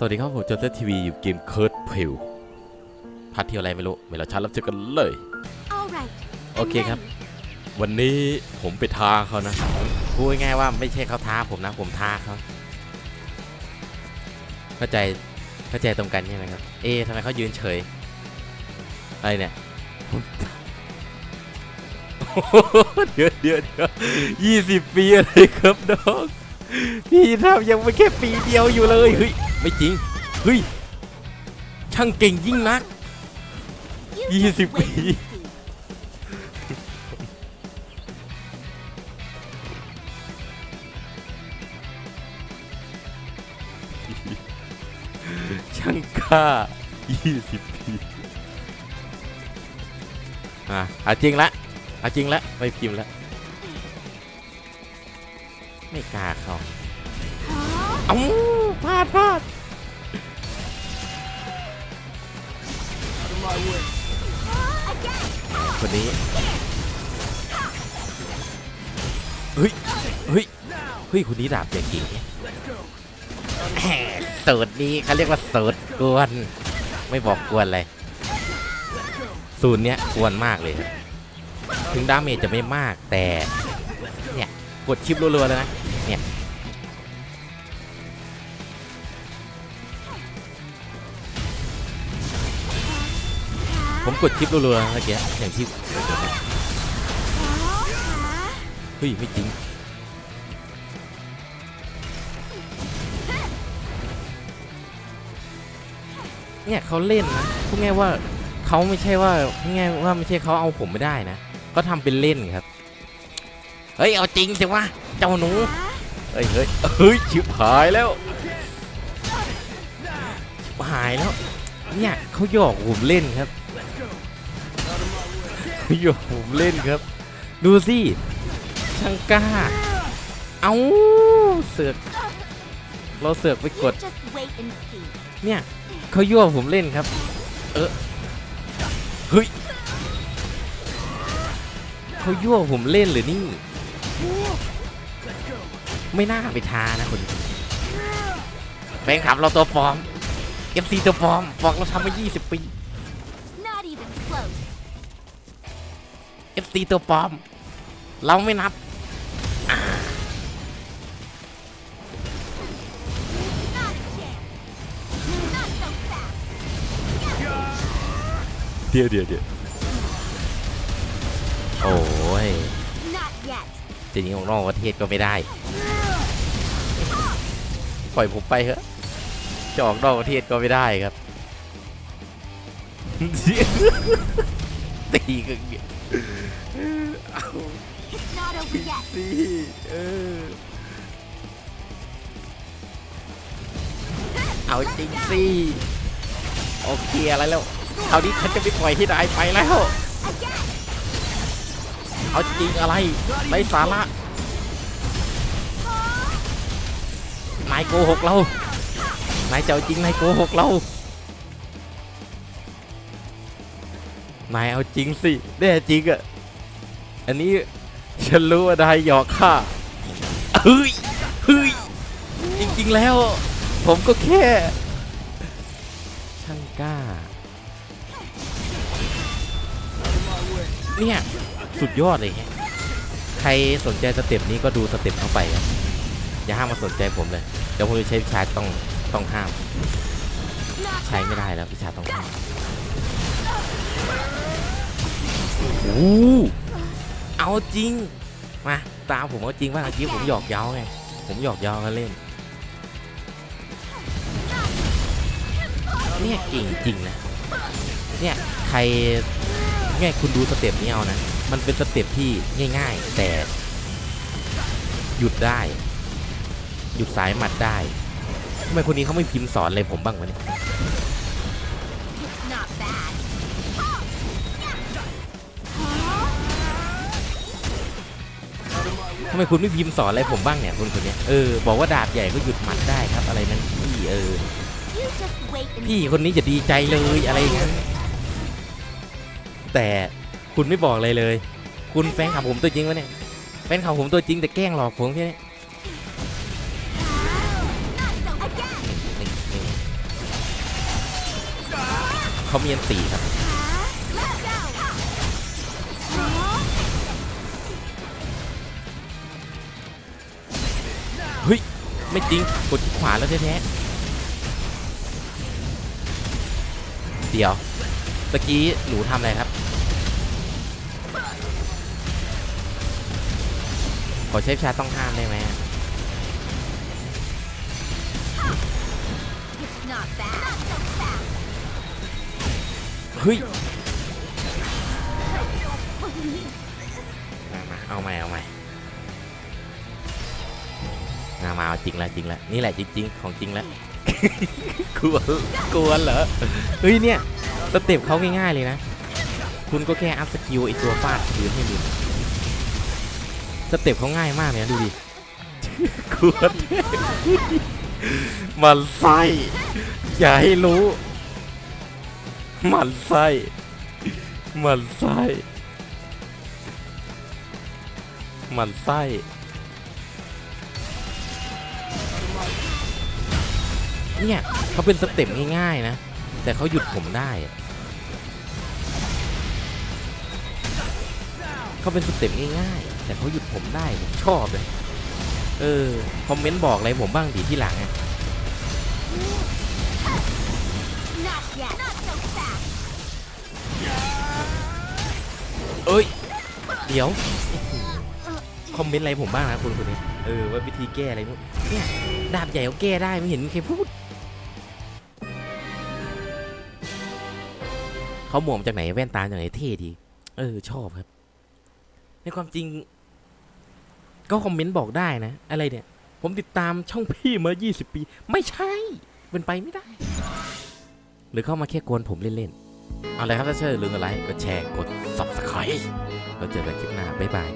สวัสดีครับผมจอเตทีวีอยู่เกมเคิร์ดเพลพัดเที่ยวอะไรไม่รู้ไม่เราชัดรับเจอกันเลย All right. โอเคครับ วันนี้ผมไปท้าเขานะพูดง่ายๆว่าไม่ใช่เขาท้าผมนะ ผมท้าเขาเข้าใจเข้าใจตรงกันใช่ไหมครับ เอ๊ะทำไมเขายืนเฉยอะไรเนี่ยผมโอ้โหเดี๋ยวเดี๋ยวเดี๋ยวยี่สิบปีอะไรครับน้องพี่ทำยังไม่แค่ปีเดียวอยู่เลยเฮ้ย ไม่จริง เฮ้ย ช่างเก่งยิ่งนัก You Easy just wait peasy. and see. ช่างกล้า 20 ปี อะเอาจริงละเอาจริงละไม่พิมพ์ละไม่กล้าเข้า Huh? เอ้าพลาดพลาดคนนี้เฮ้ยเฮ้ยเฮ้ยคนนี้ดาบอย่างเก๋แหมสูตรนี้เขาเรียกว่าสูตรกวน ไม่บอกกวนเลยสูตรเนี้ยกวนมากเลย ถึงดาเมจจะไม่มากแต่ เนี่ย กดชิปรัวๆเลยนะ ผมกดชิปรัวๆนะเมื่อกี้อย่างที่เฮ้ยไม่จริงเนี่ยเขาเล่นนะพูดง่ายว่าเขาไม่ใช่ว่าพูดง่ายว่าไม่ใช่เขาเอาผมไม่ได้นะก็ทำเป็นเล่นครับเฮ้ยเอาจริงสิวะเจ้าหนูเฮ้ยเฮ้ยเฮ้ยชิบหายแล้วชิบหายแล้วเนี่ยเขาหยอกผมเล่นครับ เขาหยผมเล่นครับ ดูสิช่างกล้า เอาเสือก เราเสือกไปกด เนี่ยเขายั่วผมเล่นครับ เออเฮ้ยเขายั่วผมเล่นหรือนี่ ไม่น่าไปทานะคนแฟนคลับเราตัวปลอม FC ตัวปลอมบอกเราทำมา 20 ปี FC ตัวปลอม เราไม่นับ เดี๋ยวเดี๋ยวเดี๋ยวโอ้ย Not yet. จนีออกนอกประเทศก็ไม่ได้ ปล่อยผมไปเถอะจะออกนอกประเทศก็ไม่ได้ครับ ตีกันเงี้ยเอา It's not over yet. สิเออเอาจริงสิโอเคอะไรแล้วคราวนี้ฉันจะไม่ปล่อยให้นายไปแล้ว เอาจริงอะไรไร้สาระนายโกหกเรานายเจะเอาจริงนายโกหกเรา นายเอาจริงสิแน่จริงอะอันนี้ฉันรู้ว่านายหยอกข้าเฮ้ยเฮ้ยจริง ๆ แล้ว ผมก็แค่ ช่างกล้า เนี่ย สุดยอดเลยใครสนใจสเต็ปนี้ก็ดูสเต็ปเข้าไปครับอย่าห้ามมาสนใจผมเลย เดี๋ยวผมจะใช้วิชาต้องต้องห้าม ใช้ไม่ได้แล้ววิชาต้องห้าม โอ้เอาจริง มา ตามผมเอาจริงว่าเมื่อกี้ผมหยอกเย้าไง ผมหยอกเย้ากันเล่น เนี่ยเก่งจริงนะ เนี่ยใครง่ายคุณดูสเต็ปนี้เอานะ มันเป็นสเต็ปที่ง่าย ๆ แต่หยุดได้ หยุดสายหมัดได้ทำไมคนนี้เขาไม่พิมพ์สอนอะไรผมบ้างวะเนี่ย ทำไมคุณไม่พิมพ์สอนอะไรผมบ้างเนี่ยคุณคนนี้เออบอกว่าดาบใหญ่ก็หยุดหมัดได้ครับ อะไรนั้นพี่เออพี่คนนี้จะดีใจเลยอะไรองนั้นแต่คุณไม่บอกอะไรเลย คุณแฟนข่าวผมตัวจริงวะเนี่ยแฟนข่าวผมตัวจริงแต่แกล้งหลอกผมแค่นี้เขาเมียนตีครับ ฮ้ย ไม่จริง กดที่ขวาแล้วแท้ๆเดี๋ยวตะกี้หนูทำอะไรครับ ขอเชฟชาต้องห้ามได้ไหมเฮ้ยมามาเอาใหม่เอาใหม่ มามาเอาจริงแล้วจริงแล้วนี่แหละจริง ๆ ของจริงแล้วกลัวกลัวเหรอเฮ้ยเนี่ยสเต็ปเขาง่ายๆเลยนะ คุณก็แค่อัพสกิลไอตัวฟาดพื้นให้ดูสเต็ปเขาง่ายมากเลยนะดูดิกลัวมันไส้อย่าให้รู้มันไส้มันไส้มันไส้ เนี่ยเขาเป็นสเต็ปง่ายๆนะ แต่เขาหยุดผมได้เขาเป็นสเต็ปง่ายๆแต่เขาหยุดผมได้ผมชอบเลยเออคอมเมนต์บอกอะไรผมบ้างดีที่หลังอะเอ้ย เดี๋ยว คอมเมนต์อะไรผมบ้างนะคุณคนนี้ เออว่าวิธีแก้อะไรนู่นเนี่ย ดาบใหญ่เขาแก้ได้ไม่เห็นมีใครพูด เขาหมวกมจากไหนแว่นตาจากไหนเท่ดี เออ ชอบครับ ในความจริง ก็คอมเมนต์บอกได้นะ อะไรเนี่ย ผมติดตามช่องพี่มา 20 ปี ไม่ใช่ เป็นไปไม่ได้ หรือเข้ามาแค่กวนผมเล่นๆ เอาเลยครับถ้าเชื่ออย่าลืมกดไลค์กดแชร์กด subscribe เราเจอกันคลิปหน้า บ๊ายบาย